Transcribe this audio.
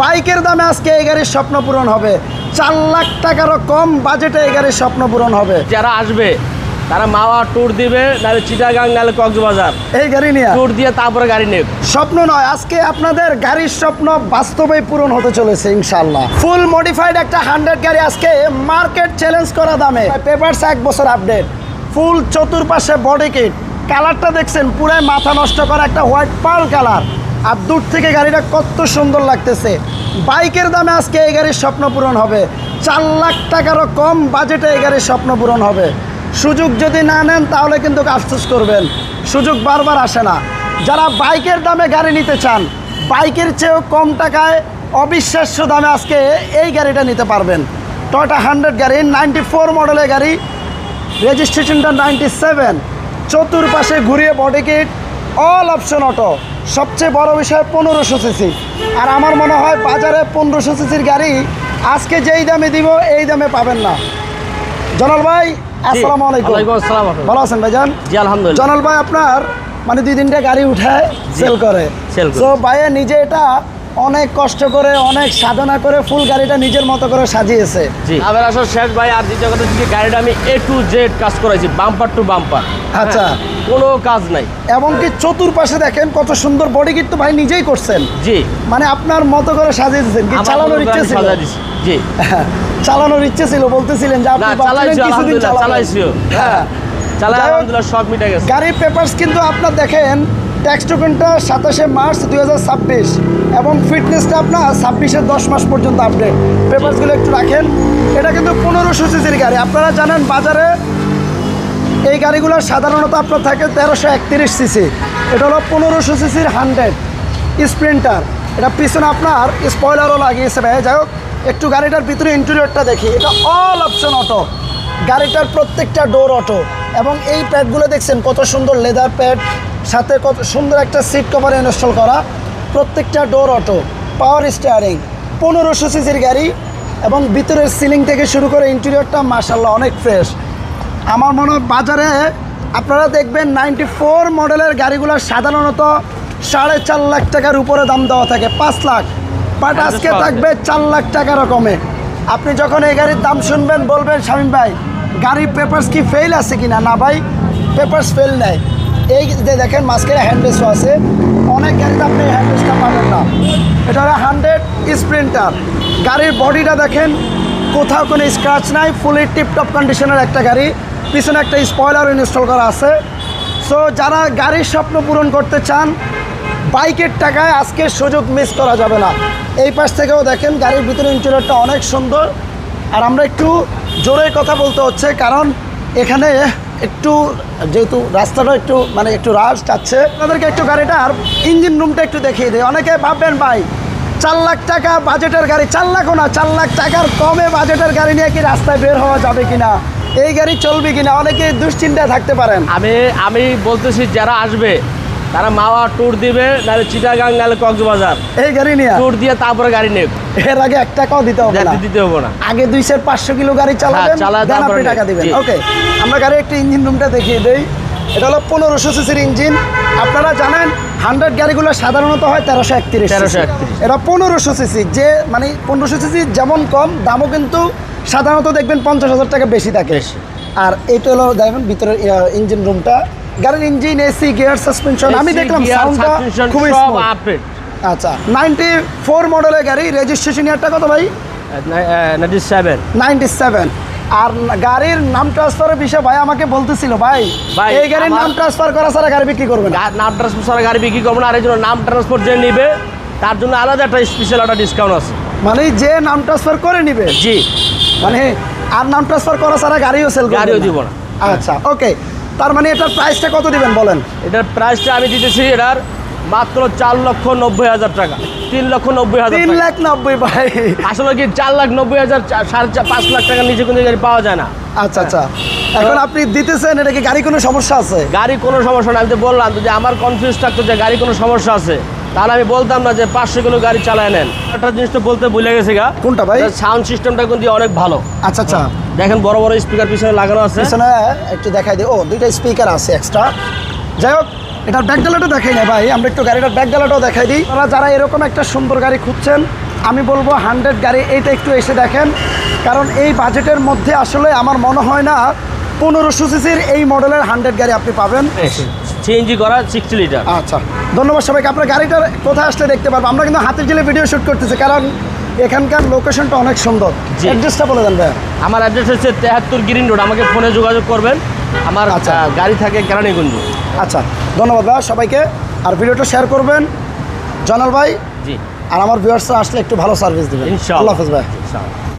বাইকের দামে আজকে এই গাড়ির স্বপ্ন পূরণ হবে। চার লাখ টাকারও কম বাজেটে এই গাড়ির স্বপ্ন পূরণ হবে। যারা আসবে তারা মাওয়া ট্যুর দিবে নাহলে চিটাগাং নাহলে কক্সবাজার। এই গাড়ি নিয়ে? ট্যুর দিয়ে তারপরে গাড়ি নেব। স্বপ্ন নয় আজকে আপনাদের গাড়ির স্বপ্ন বাস্তবে পূরণ হতে চলেছে ইনশাল্লাহ ফুল মডিফাইড একটা হান্ড্রেড গাড়ি আজকে মার্কেট চ্যালেঞ্জ করা দামে। পেপারস এক বছর আপডেট ফুল চতুর্পাশে বডি কিট কালারটা দেখছেন পুরাই মাথা নষ্ট করা একটা হোয়াইট পার্ল কালার আর দূর থেকে গাড়িটা কত সুন্দর লাগতেছে। বাইকের দামে আজকে এই গাড়ির স্বপ্ন পূরণ হবে। চার লাখ টাকারও কম বাজেটে এই গাড়ির স্বপ্ন পূরণ হবে। সুযোগ যদি না নেন, তাহলে কিন্তু আফসোস করবেন। সুযোগ বারবার আসে না। যারা বাইকের দামে গাড়ি নিতে চান, বাইকের চেয়েও কম টাকায় অবিশ্বাস্য দামে আজকে এই গাড়িটা নিতে পারবেন। টয়টা হান্ড্রেড গাড়ি নাইনটি ফোর মডেলের গাড়ি রেজিস্ট্রেশনটা নাইনটি সেভেন চতুর্পাশে ঘুরিয়ে body kit all option auto সবচেয়ে বড় বিষয় পনেরোশো সিসি। আর আমার মনে হয় বাজারে পনেরোশো সিসির গাড়ি আজকে যেই দামে দিব এই দামে পাবেন না। জনাল ভাই আসসালামু আলাইকুম। ভালো আছেন ভাইজান? জি আলহামদুলিল্লাহ। জনাল ভাই আপনার মানে দুই তিনটা গাড়ি উঠায় সেল করে। সেল। তো ভাইয়া নিজে এটা অনেক কষ্ট করে অনেক সাধনা করে ফুল গাড়িটা নিজের মতো করে সাজিয়েছে। জি। আমার আসলে শেষ ভাই আর দ্বিতীয় কথা হচ্ছে গাড়িটা আমি এ টু জেড কাজ করাইছি বাম্পার টু বাম্পার আচ্ছা। কোনো কাজ নাই। এবং কি চতুর্পাশে দেখেন কত সুন্দর বডি কিট তো ভাই নিজেই করছেন। জি। মানে আপনার মতো করে সাজিয়েছেন কি চালানোর ইচ্ছে ছিল? সাজায় দিছি। জি। চালানোর ইচ্ছে ছিল বলতেছিলেন যে আপনি কিছুদিন আলহামদুলিল্লাহ হ্যাঁ। চালাই আলহামদুলিল্লাহ সব মিটে গেছে। গাড়ির পেপারস কিন্তু আপনার দেখেন ট্যাক্স টোকেনটা সাতাশে মার্চ দু হাজার ছাব্বিশ এবং ফিটনেসটা আপনার ছাব্বিশের দশ মাস পর্যন্ত আপডেট পেপারসগুলো একটু রাখেন। এটা কিন্তু পনেরোশো সিসির গাড়ি। আপনারা জানেন বাজারে এই গাড়িগুলো সাধারণত আপনার থাকে তেরোশো একত্রিশ সিসি। এটা হলো পনেরোশো সিসির হান্ড্রেড স্প্রিন্টার। এটা পিছনে আপনার স্পয়লারও লাগিয়েছে ভাই। যাই হোক, একটু গাড়িটার ভিতরে ইন্টেরিয়রটা দেখি। এটা অল অপশন অটো গাড়িটার প্রত্যেকটা ডোর অটো এবং এই প্যাডগুলো দেখছেন কত সুন্দর লেদার প্যাড সাথে কত সুন্দর একটা সিট কভার ইনস্টল করা। প্রত্যেকটা ডোর অটো পাওয়ার স্টিয়ারিং পনেরোশো সিসির গাড়ি এবং ভিতরের সিলিং থেকে শুরু করে ইন্টেরিয়রটা মার্শাল্লাহ অনেক ফ্রেশ আমার মনে হয় বাজারে আপনারা দেখবেন নাইনটি ফোর মডেলের গাড়িগুলো সাধারণত সাড়ে চার লাখ টাকার উপরে দাম দেওয়া থাকে পাঁচ লাখ। বাট আজকে থাকবে চার লাখ টাকা কমে আপনি যখন এই গাড়ির দাম শুনবেন বলবেন শামীম ভাই গাড়ির পেপার্স কি ফেল আছে কিনা? না ভাই পেপার্স ফেল নেই। এই যে দেখেন, মাঝখানে হ্যান্ডেসও আছে। অনেক গাড়িতে আপনি হ্যান্ডেসটা পাবেন না। এটা হলো হান্ড্রেড স্প্রিন্টার গাড়ির বডিটা দেখেন, কোথাও কোনো স্ক্র্যাচ নাই ফুলি টিপটপ কন্ডিশনের একটা গাড়ি। পিছনে একটা স্পয়লার ইনস্টল করা আছে। সো যারা গাড়ির স্বপ্ন পূরণ করতে চান, বাইকের টাকায় আজকে সুযোগ মিস করা যাবে না। এই পাশ থেকেও দেখেন, গাড়ির ভিতরে ইন্টেরিয়রটা অনেক সুন্দর। আর আমরা একটু জোরে কথা বলতে হচ্ছে, কারণ এখানে একটু, যেহেতু রাস্তাটা একটু মানে একটু রাশ যাচ্ছে, আপনাদেরকে একটু গাড়িটার ইঞ্জিন রুমটা একটু দেখিয়ে দেয় অনেকে ভাববেন, ভাই, চার লাখ টাকা বাজেটের গাড়ি, চার লাখও না, চার লাখ টাকার কমে বাজেটের গাড়ি নিয়ে কি রাস্তায় বের হওয়া যাবে কিনা? এই গাড়ি চলবে কিনা? অনেকে দুশ্চিন্তায় থাকতে পারেন। আমি আমি বলতেছি, যারা আসবে তারা মাওয়া ট্যুর দিবে নাহলে চিটাগাং নাহলে কক্সবাজার। এই গাড়ি নিয়ে? ট্যুর দিয়ে তারপরে গাড়ি নেব। এর আগে এক টাকাও দিতে হবে না দিতে হবে না। আগে দুইশো পাঁচশো কিলো গাড়ি চালাবেন হ্যাঁ, চালায় দেন তারপরে আপনি টাকা। দিবেন। ওকে আমরা গাড়ির একটা ইঞ্জিন রুমটা দেখিয়ে দেই। এটা হলো পনেরোশো সিসির ইঞ্জিন আপনারা জানেন হান্ড্রেড গাড়িগুলো সাধারণত হয় তেরোশো একত্রিশ 1331 এটা পনেরোশো সিসি। যে মানে পনেরোশো সিসি যেমন কম দামও কিন্তু সাধারণত দেখবেন পঞ্চাশ হাজার টাকা বেশি থাকে। আর এটা হলো দেখবেন ভিতরে ইঞ্জিন রুমটা গাড়ির ইঞ্জিন এসি গিয়ার সাসপেনশন আমি দেখলাম সাউন্ডটা খুবই। আপডেট আচ্ছা নাইনটি ফোর মডেলের গাড়ি রেজিস্ট্রেশন ইয়ারটা কত ভাই? নাইনটি সেভেন নাইনটি সেভেন আর গাড়ির নাম ট্রান্সফারের বিষয়ে ভাই আমাকে বলতেছিল ভাই এই গাড়ির নাম ট্রান্সফার করা ছাড়া গাড়ি বিক্রি করবেন নাম ট্রান্সপোর্ট ছাড়া গাড়ি বিক্রি করব না আর এই জন্য নাম ট্রান্সপোর্ট যে নিবে তার জন্য আলাদা একটা স্পেশাল একটা ডিসকাউন্ট আছে। মানে যে নাম ট্রান্সফার করে নিবে? জি। মানে আর নাম ট্রান্সফার করা ছাড়া গাড়িও সেল গাড়িও দিব না। আচ্ছা ওকে তার মানে এটার প্রাইসটা কত দিবেন বলেন? এটার প্রাইসটা আমি দিতেছি এটার মাত্র চার লক্ষ নব্বই হাজার টাকা। তিন লক্ষ নব্বই হাজার তিন লাখ নব্বই ভাই। আসলে কি চার লাখ নব্বই হাজার সাড়ে চার পাঁচ লাখ টাকার নিচে কোনো গাড়ি পাওয়া যায় না। আচ্ছা আচ্ছা। এখন আপনি দিতেছেন এটা কি গাড়ি কোনো সমস্যা আছে? গাড়ি কোনো সমস্যা না আমি তো বললাম যে আমার কনফিউজ থাকতো যে গাড়ি কোনো সমস্যা আছে। তাহলে আমি বলতাম না যে পাঁচশো কিলো গাড়ি চালায় নেন। একটা জিনিস তো বলতে ভুলে গেছে গা। কোনটা ভাই? সাউন্ড সিস্টেমটা কিন্তু অনেক ভালো। আচ্ছা আচ্ছা। দেখেন বড় বড় স্পিকার পিছনে লাগানো আছে। পিছনে একটু দেখাই দিই ও দুইটা স্পিকার আছে এক্সট্রা যাই হোক এটার ব্যাক ডালাটা দেখাই না ভাই। আমরা একটু গাড়িটার ব্যাক ডালাটাও দেখাই দিই। আপনারা যারা এরকম একটা সুন্দর গাড়ি খুঁজছেন আমি বলব হান্ড্রেড গাড়ি এইটা একটু এসে দেখেন। কারণ এই বাজেটের মধ্যে আসলে আমার মনে হয় না পনেরোশো সিসির এই মডেলের হান্ড্রেড গাড়ি আপনি পাবেন। সিএনজি করা সিক্সটি লিটার আচ্ছা ধন্যবাদ সবাইকে। আপনার গাড়িটার কোথায় আসলে দেখতে পারব? আমরা কিন্তু হাতে জেলে ভিডিও শ্যুট করতেছি কারণ এখানকার লোকেশনটা অনেক সুন্দর। অ্যাড্রেসটা বলে দেন ভাইয়া। আমার অ্যাড্রেস হচ্ছে তেহাত্তর গ্রিন রোড আমাকে ফোনে যোগাযোগ করবেন। আমার আচ্ছা। গাড়ি থাকে কেরানীগঞ্জ। আচ্ছা ধন্যবাদ ভাইয়া সবাইকে। আর ভিডিওটা শেয়ার করবেন। জনাল ভাই। জি। আর আমার ভিউয়ার্সরা আসলে একটু ভালো সার্ভিস দেবেন। ইনশাআল্লাহ আল্লাহ হাফেজ ভাই। ইনশাআল্লাহ